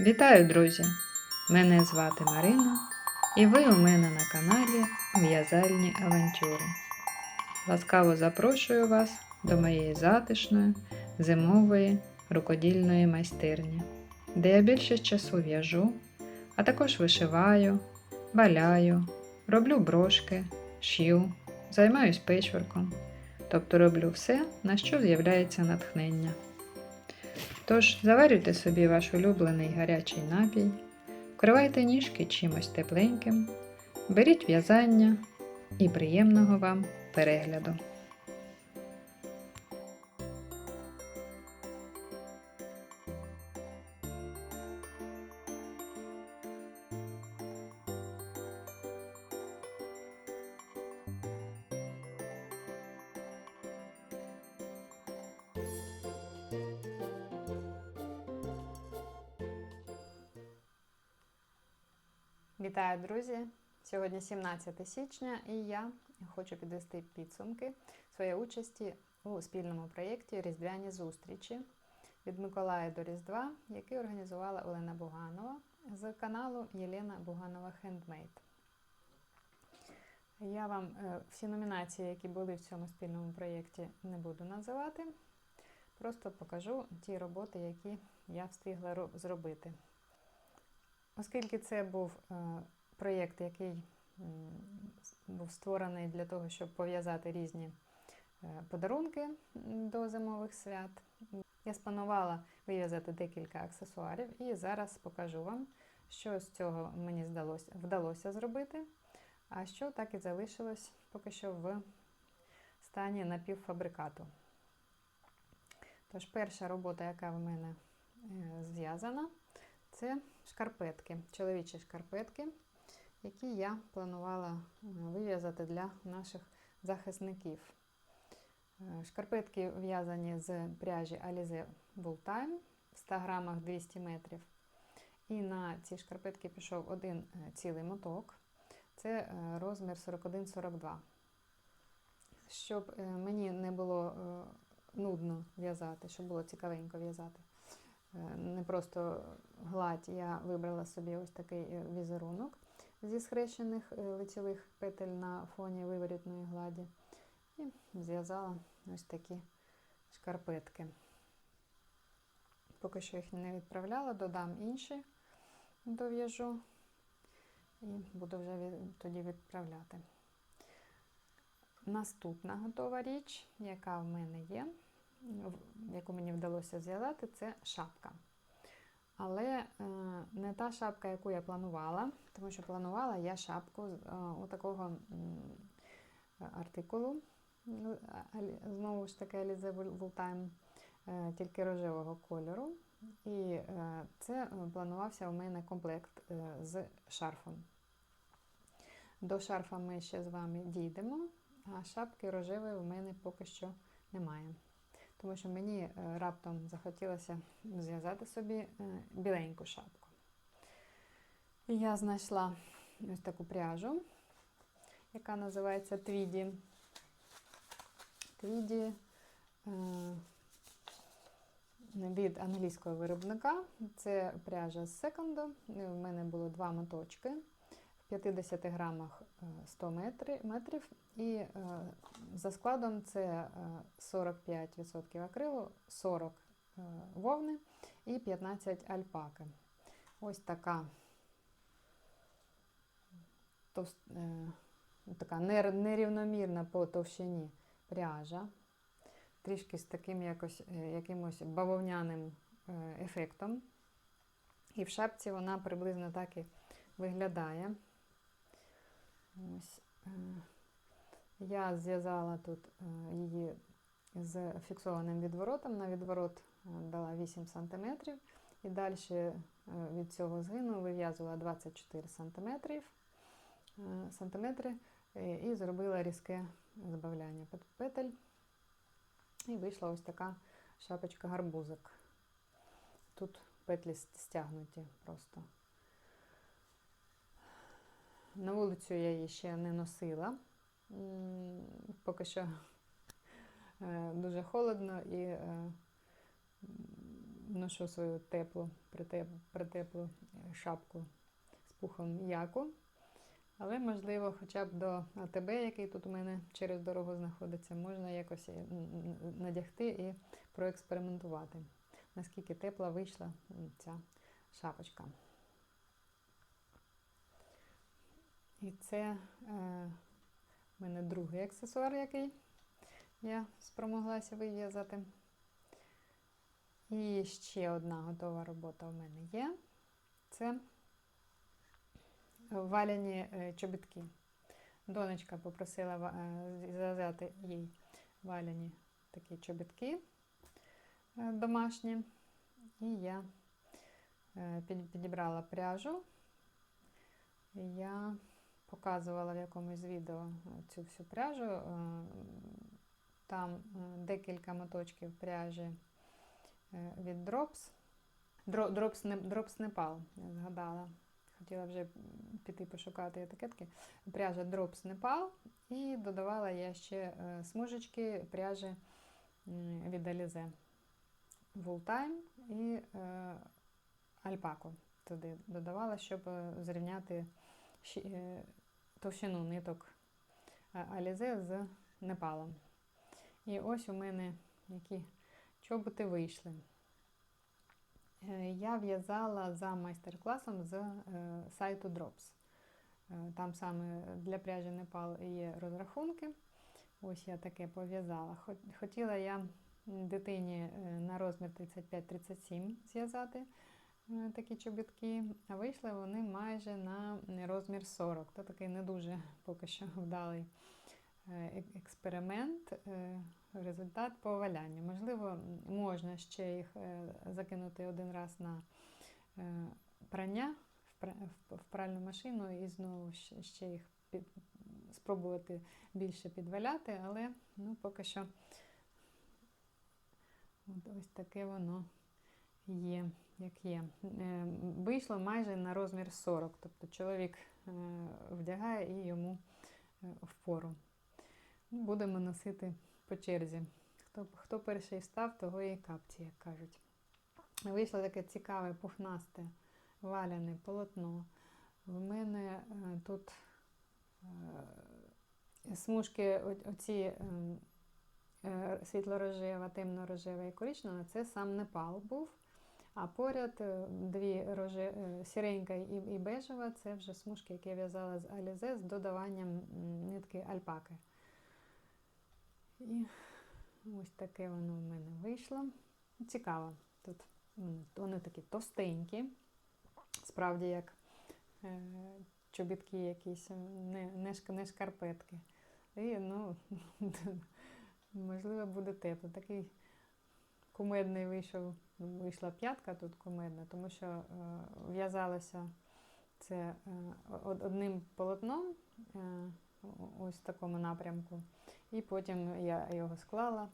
Вітаю, друзі! Мене звати Марина, і ви у мене на каналі В'язальні авантюри. Ласкаво запрошую вас до моєї затишної зимової рукодільної майстерні, де я більшість часу в'яжу, а також вишиваю, валяю, роблю брошки, шью, займаюсь печворком, тобто роблю все, на що з'являється натхнення. Тож заварюйте собі ваш улюблений гарячий напій, вкривайте ніжки чимось тепленьким, беріть в'язання і приємного вам перегляду. Вітаю, друзі! Сьогодні 17 січня, і я хочу підвести підсумки своєї участі у спільному проєкті Різдвяні зустрічі від Миколая до Різдва, який організувала Олена Буганова з каналу Єлена Буганова Хендмейд. Я вам е, всі номінації, які були в цьому спільному проєкті, не буду називати. Просто покажу ті роботи, які я встигла зробити. Оскільки це був е, проєкт, який був створений для того, щоб пов'язати різні е, подарунки до зимових свят, я спланувала вив'язати декілька аксесуарів і зараз покажу вам, що з цього мені здалося, вдалося зробити, а що так і залишилось поки що в стані напівфабрикату. Тож перша робота, яка в мене е, зв'язана, це шкарпетки, чоловічі шкарпетки, які я планувала е, вив'язати для наших захисників. Е, Шкарпетки в'язані з пряжі Alize Wooltime в 100 грамах 200 метрів. І на ці шкарпетки пішов один е, цілий моток. Це розмір 41-42. Щоб мені не було нудно в'язати, щоб було цікавенько в'язати. Е, Не просто гладь, я вибрала собі ось такий е, візерунок зі схрещених е, лицевих петель на фоні виворітної гладі. І зв'язала ось такі шкарпетки. Поки що їх не відправляла, додам інші дов'яжу і буду вже тоді відправляти. Наступна готова річ, яка в мене є, яку мені вдалося зв'язати, це шапка. Але е, не та шапка, яку я планувала, тому що планувала я шапку е, у такого артикулу, ну, алі- знову ж таки Alize е, тільки рожевого кольору. І е, це е, планувався у мене комплект е, з шарфом. До шарфа ми ще з вами дійдемо, а шапки рожевої в мене поки що немає. Тому що мені е, раптом захотілося зв'язати собі е, біленьку шапку. І я знайшла ось таку пряжу, яка називається Твіді. Твіді е, від англійського виробника. Це пряжа з секонду. У мене було два моточки. В 50 грамах е, 100 метрів. І е, за складом це е, 45% акрилу, 40 е, вовни і 15 альпаки. Ось така, е, така нерівномірна по товщині пряжа, трішки з таким якось, е, якимось бавовняним е, ефектом. І в шапці вона приблизно так і виглядає. Ось. е, Я зв'язала тут е, її з фіксованим відворотом. На відворот е, дала 8 см. І далі від цього згину вив'язувала 24 см, і зробила різке збавляння пет- петель. І вийшла ось така шапочка гарбузик. Тут петлі стягнуті просто. На вулицю я її ще не носила. Поки що е, дуже холодно і е, ношу свою теплу, притеплу е, шапку з пухом яку. Але, можливо, хоча б до АТБ, який тут у мене через дорогу знаходиться, можна якось надягти і проекспериментувати, наскільки тепла вийшла ця шапочка. І це е, в мене другий аксесуар, який я спромоглася вив'язати. І ще одна готова робота у мене є. Це валяні е, чобітки. Донечка попросила е, зв'язати їй валяні такі чобітки домашні. І я підібрала пряжу. Я показувала в якомусь відео цю всю пряжу. е, Там е, декілька моточків пряжі е, від Drops. Drops, Drops Nepal, я згадала. Хотіла вже піти пошукати етикетки. Пряжа Drops Nepal. І додавала я ще е, смужечки пряжі від Alize. Time і е, альпаку туди додавала, щоб е, зрівняти е, товщину ниток е, Alize з Непалом. І ось у мене які чоботи вийшли. Е, Я в'язала за майстер-класом з е, сайту Drops. Е, Там саме для пряжі Непал є розрахунки. Ось я таке пов'язала. Хотіла я дитині е, на розмір 35-37 зв'язати е, такі чобітки, а вийшли вони майже на розмір 40. То такий не дуже поки що вдалий е, експеримент. е, Результат по валянню. Можливо, можна ще їх е, закинути один раз на е, прання в пра- в- в пральну машину і знову ще їх під- спробувати більше підваляти, але ну, поки що от ось таке воно є, як є. Е, Вийшло майже на розмір 40, тобто чоловік е, вдягає і йому е, впору. Ну, Будемо носити по черзі. Хто, хто перший став, того і капці, як кажуть. Вийшло таке цікаве, пухнасте, валяне полотно. В мене тут смужки оці світло-рожева, темно-рожева і коричнева, це сам Непал був. А поряд е, дві роже, е, сіренька і, і бежева це вже смужки, які я в'язала з Alize з додаванням нитки альпаки. І ось таке воно в мене вийшло. Цікаво. Тут вони такі товстенькі, справді як е, чобітки якісь, не, не шкарпетки. І, ну, можливо, буде тепло. Такий кумедний вийшов, вийшла п'ятка тут кумедна, тому що е, в'язалося це е, одним полотном, е, ось в такому напрямку. І потім я його склала,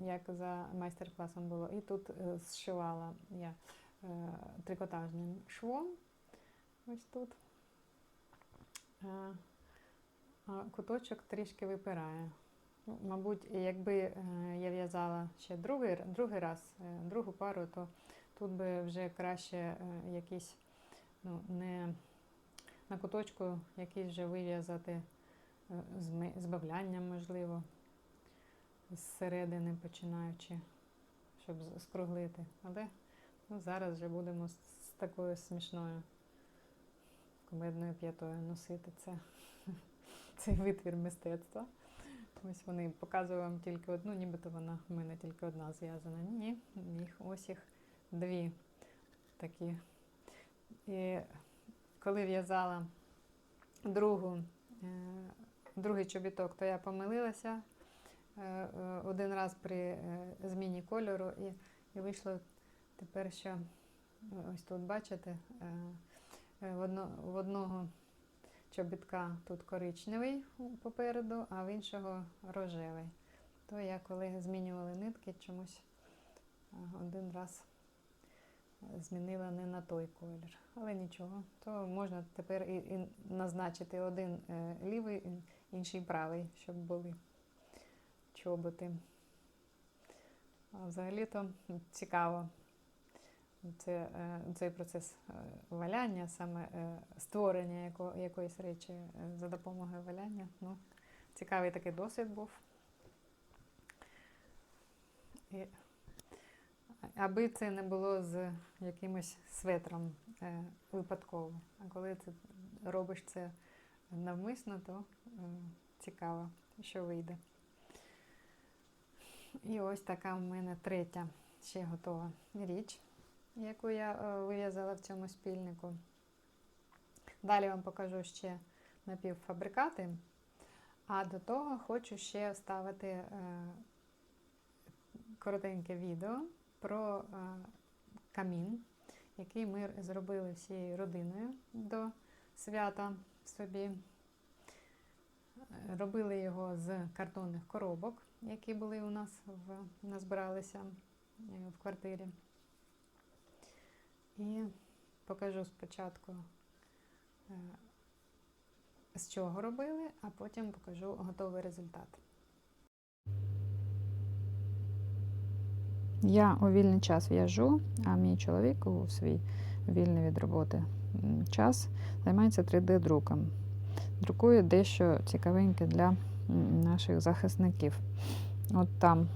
як за майстер-класом було. І тут зшивала я трикотажним швом. Ось тут. А куточок трішки випирає. Ну, мабуть, якби е, я в'язала ще другий, другий раз, е, другу пару, то тут би вже краще е, якісь, ну, не на куточку якийсь вже вив'язати збавлянням, можливо, зсередини починаючи, щоб скруглити. Але ну, зараз вже будемо з такою смішною комедною п'ятою носити це, цей витвір мистецтва. Ось вони показую вам тільки одну, нібито вона в мене тільки одна зв'язана. Ні, їх ось їх дві такі. І коли в'язала другу, е, другий чобіток, то я помилилася е, е, один раз при зміні кольору, і, і вийшло тепер, що ось тут бачите, в, одно, в одного чобітка тут коричневий попереду, а в іншого рожевий. То я коли змінювала нитки, чомусь е, один раз змінила не на той колір. Але нічого, то можна тепер і, назначити один е, лівий, інший правий, щоб були чоботи. А взагалі-то цікаво це, е, цей процес е, валяння, саме е, створення яко, якоїсь речі за допомогою валяння. Ну, цікавий такий досвід був. І, аби це не було з якимось светром е, випадково. А коли ти робиш це навмисно, то е, цікаво, що вийде. І ось така в мене третя ще готова річ, яку я е, вив'язала в цьому спільнику. Далі вам покажу ще напівфабрикати, а до того хочу ще вставити е, коротеньке відео про е, камін, який ми зробили всією родиною до свята собі. Робили його з картонних коробок, які були у нас в назбиралися в квартирі. І покажу спочатку, е, з чого робили, а потім покажу готовий результат. Я у вільний час в'яжу, а мій чоловік у свій вільний від роботи час займається 3D-друком. Друкує дещо цікавеньке для наших захисників. От там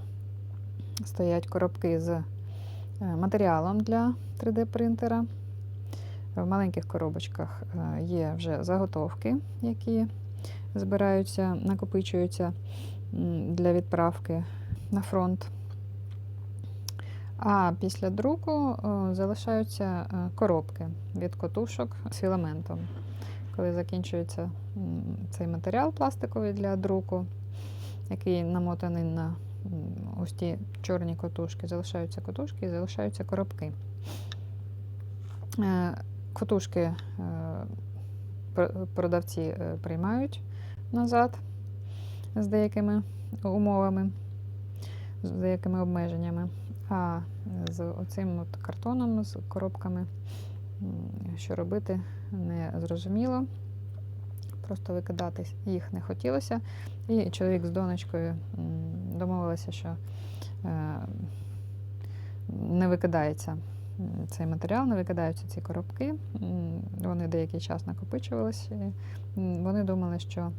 стоять коробки з матеріалом для 3D-принтера. В маленьких коробочках е, є вже заготовки, які збираються, накопичуються для відправки на фронт. А після друку е, залишаються е, коробки від котушок з філаментом. Коли закінчується цей матеріал пластиковий для друку, який намотаний на ось ті чорні котушки, залишаються котушки і залишаються коробки. Е, Котушки е, продавці е, приймають назад з деякими умовами, з деякими обмеженнями. А з оцим от картоном, з коробками, що робити, не зрозуміло. Просто викидати їх не хотілося. І чоловік з донечкою домовилися, що е, не викидається цей матеріал, не викидаються ці коробки. Вони деякий час накопичувалися. Вони думали, що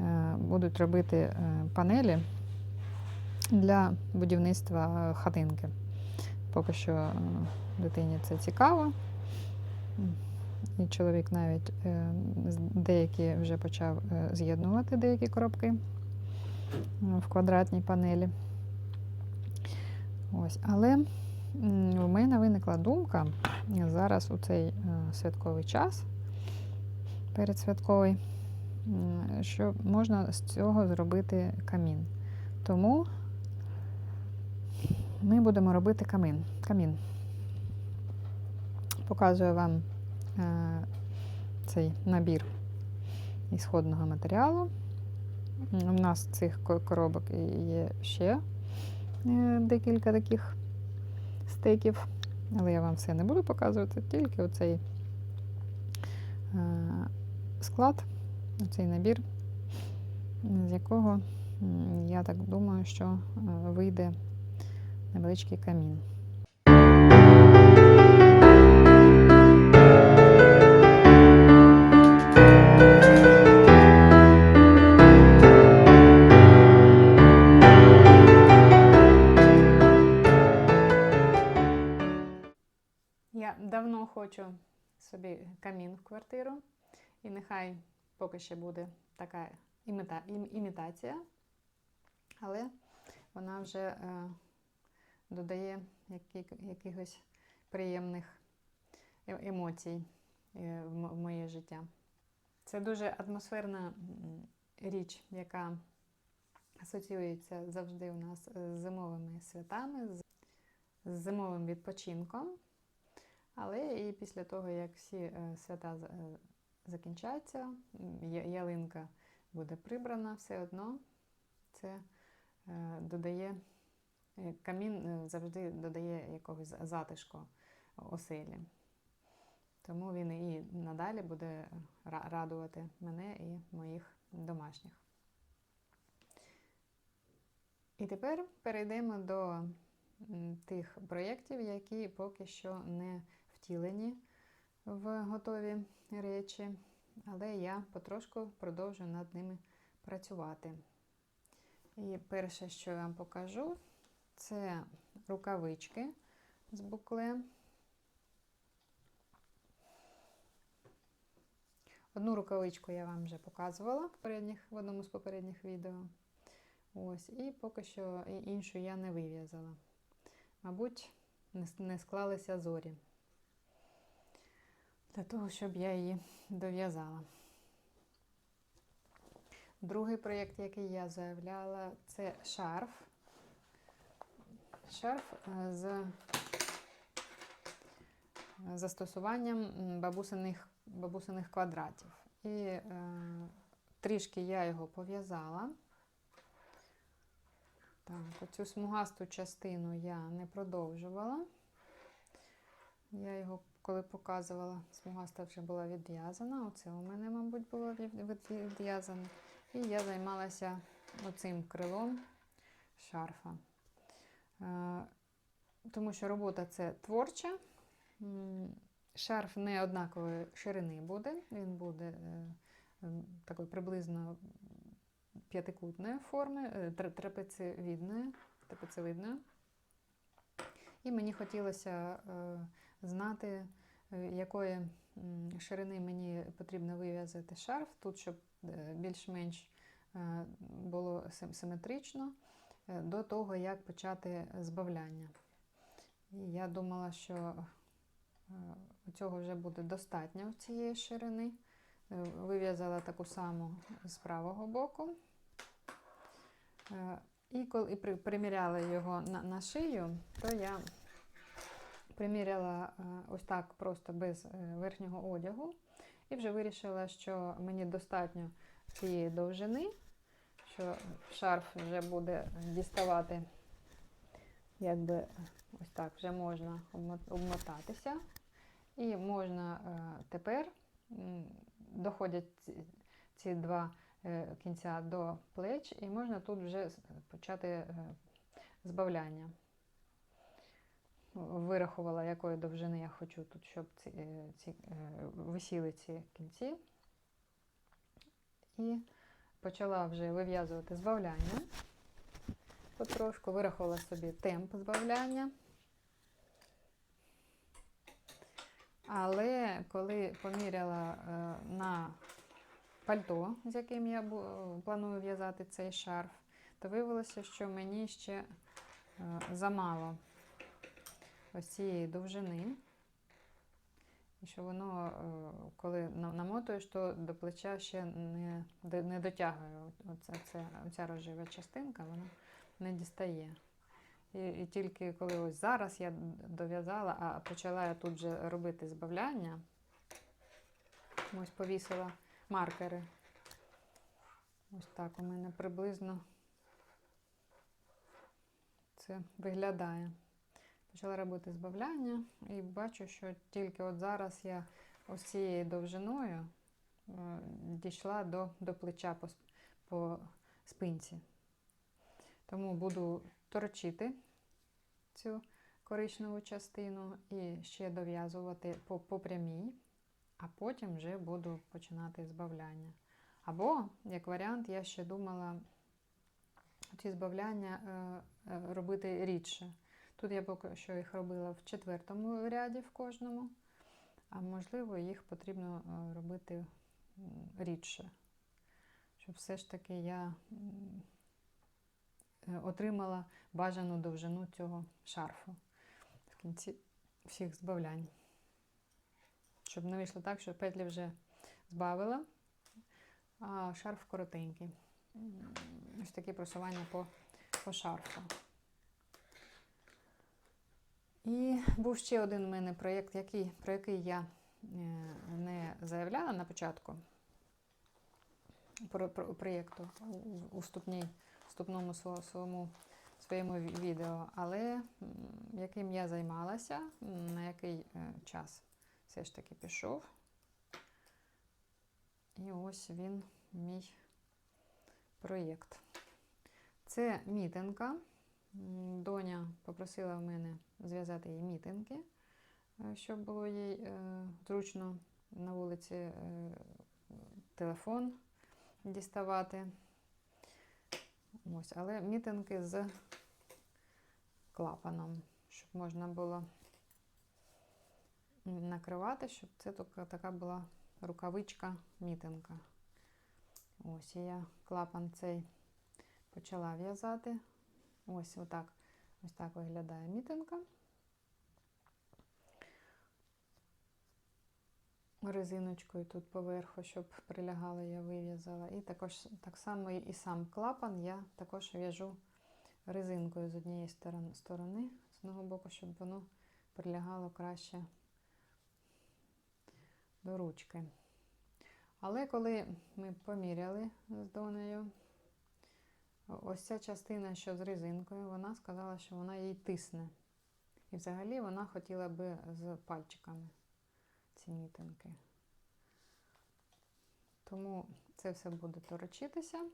е, будуть робити е, панелі для будівництва хатинки. Поки що дитині це цікаво. І чоловік навіть деякі вже почав з'єднувати деякі коробки в квадратній панелі. Ось, але у мене виникла думка зараз у цей е, святковий час, передсвятковий, що можна з цього зробити камін. Тому ми будемо робити камін. камін. Показую вам е, цей набір ісходного матеріалу. У нас цих коробок є ще е, декілька таких стеків, але я вам все не буду показувати, тільки оцей е, склад, оцей набір, з якого я так думаю, що е, вийде невеличкий камін. Ще буде така іміта, ім- імітація, але вона вже е, додає які, якихось приємних е- емоцій е, в, моє життя. Це дуже атмосферна річ, яка асоціюється завжди у нас з зимовими святами, з, зимовим відпочинком. Але і після того, як всі е, свята е, закінчаться, ялинка буде прибрана, все одно це е, додає е, камін е, завжди додає якогось затишку оселі. Тому він і надалі буде радувати мене і моїх домашніх. І тепер перейдемо до тих проєктів, які поки що не втілені в готові речі, але я потрошку продовжую над ними працювати. І перше, що я вам покажу, це рукавички з букле. Одну рукавичку я вам вже показувала в, попередніх, в одному з попередніх відео. Ось, і поки що іншу я не вив'язала. Мабуть, не склалися зорі для того, щоб я її дов'язала. Другий проєкт, який я заявляла, це шарф. Шарф е, з застосуванням бабусиних, бабусиних квадратів. І е, трішки я його пов'язала. Так, оцю смугасту частину я не продовжувала. Я його, коли показувала, смугаста вже була відв'язана. Оце у мене, мабуть, було від- від- відв'язане. І я займалася оцим крилом шарфа. Е, Тому що робота це творча. Шарф не однакової ширини буде. Він буде е, ем, такої приблизно п'ятикутної форми, е, тр- трапеціїдної, трапеціїдної. І мені хотілося е, знати, е, якої ширини мені потрібно вив'язати шарф, тут, щоб е, більш-менш е, було симетрично до того, як почати збавляння. І я думала, що цього вже буде достатньо цієї ширини. Вив'язала таку саму з правого боку. І коли приміряла його на, на шию, то я приміряла е, ось так просто без е, верхнього одягу. І вже вирішила, що мені достатньо цієї довжини, що шарф вже буде діставати, якби ось так вже можна обмотатися. І можна е, тепер доходять ці, два е, кінця до плеч, і можна тут вже почати е, збавляння. Вирахувала, якої довжини я хочу тут, щоб ці, е, ці, е, висіли ці кінці. І почала вже вив'язувати збавляння. Потрошку вирахувала собі темп збавляння. Але коли поміряла е, на пальто, з яким я планую в'язати цей шарф, то виявилося, що мені ще замало ось цієї довжини. І що воно, е, коли намотуєш, то до плеча ще не, не дотягує. Оця, це, оця рожева частинка, вона не дістає. І, і тільки коли ось зараз я дов'язала, а почала я тут же робити збавляння, ось повісила маркери. Ось так у мене приблизно це виглядає. Почала робити збавляння і бачу, що тільки от зараз я ось цією довжиною е, дійшла до, до плеча по, по спинці. Тому буду торчити цю коричневу частину і ще дов'язувати по, по прямій, а потім вже буду починати збавляння. Або, як варіант, я ще думала ці збавляння е, е, робити рідше. Тут я поки що їх робила в четвертому ряді в кожному, а можливо, їх потрібно е, робити рідше, щоб все ж таки я е, отримала бажану довжину цього шарфу в кінці всіх збавлянь. Щоб не вийшло так, що петлі вже збавила, а шарф коротенький. Ось такі просування по, по шарфу. І був ще один у мене проєкт, який, про який я е, не заявляла на початку про, про, проєкту у, вступній, вступному своєму, своєму відео, але яким я займалася, на який е, час все ж таки пішов. І ось він, мій проєкт. Це мітинка. Доня попросила. в мене зв'язати їй мітинги, е, щоб було їй е, зручно на вулиці е, телефон діставати. Ось, але мітинги з клапаном, щоб можна було накривати, щоб це така, була рукавичка мітинга. Ось я клапан цей почала в'язати. Ось отак. Ось так виглядає мітинка. Резиночкою тут поверху, щоб прилягало, я вив'язала. І також так само і сам клапан я також в'яжу резинкою з однієї сторони, з одного боку, щоб воно прилягало краще до ручки. Але коли ми поміряли з Донею, ось ця частина, що з резинкою, вона сказала, що вона їй тисне. І взагалі вона хотіла би з пальчиками ці мітинки. Тому це все буде торочитися.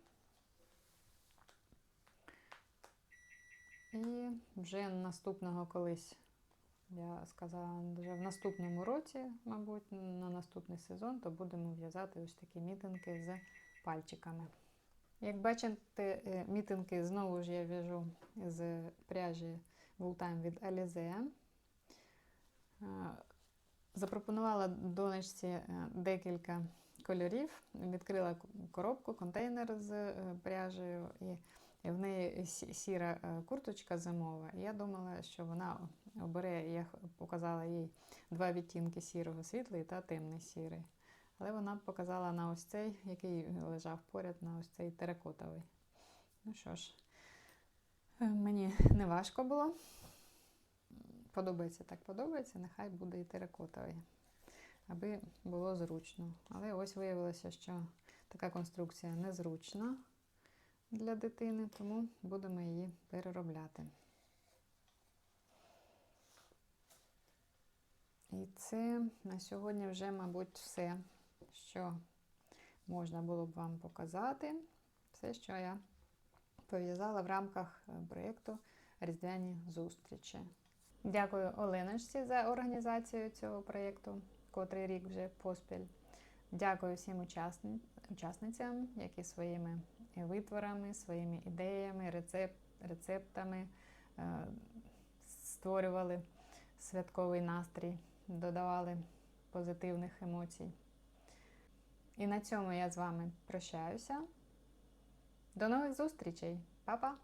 І вже наступного колись, я сказала, вже в наступному році, мабуть, на наступний сезон, то будемо в'язати ось такі мітинки з пальчиками. Як бачите, е, мітинки знову ж я в'яжу з пряжі Wooltime від Alize. Е, Запропонувала донечці е, декілька кольорів, відкрила коробку, контейнер з пряжею, і в неї сіра курточка зимова. Я думала, що вона обере, я показала їй два відтінки сірого світлий та темний сірий. Але вона показала на ось цей, який лежав поряд, на ось цей теракотовий. Ну що ж, мені не важко було подобається, так подобається, нехай буде і теракотовий, аби було зручно. Але ось виявилося, що така конструкція незручна для дитини, тому будемо її переробляти. І це на сьогодні вже, мабуть, все, що можна було б вам показати. Все, що я пов'язала в рамках проєкту Різдвяні зустрічі. Дякую Оленочці за організацію цього проєкту, котрий рік вже поспіль. Дякую всім учасни... учасницям, які своїми витворами, своїми ідеями, рецеп... рецептами е... створювали святковий настрій, додавали позитивних емоцій. І на цьому я з вами прощаюся. До нових зустрічей, Па-па!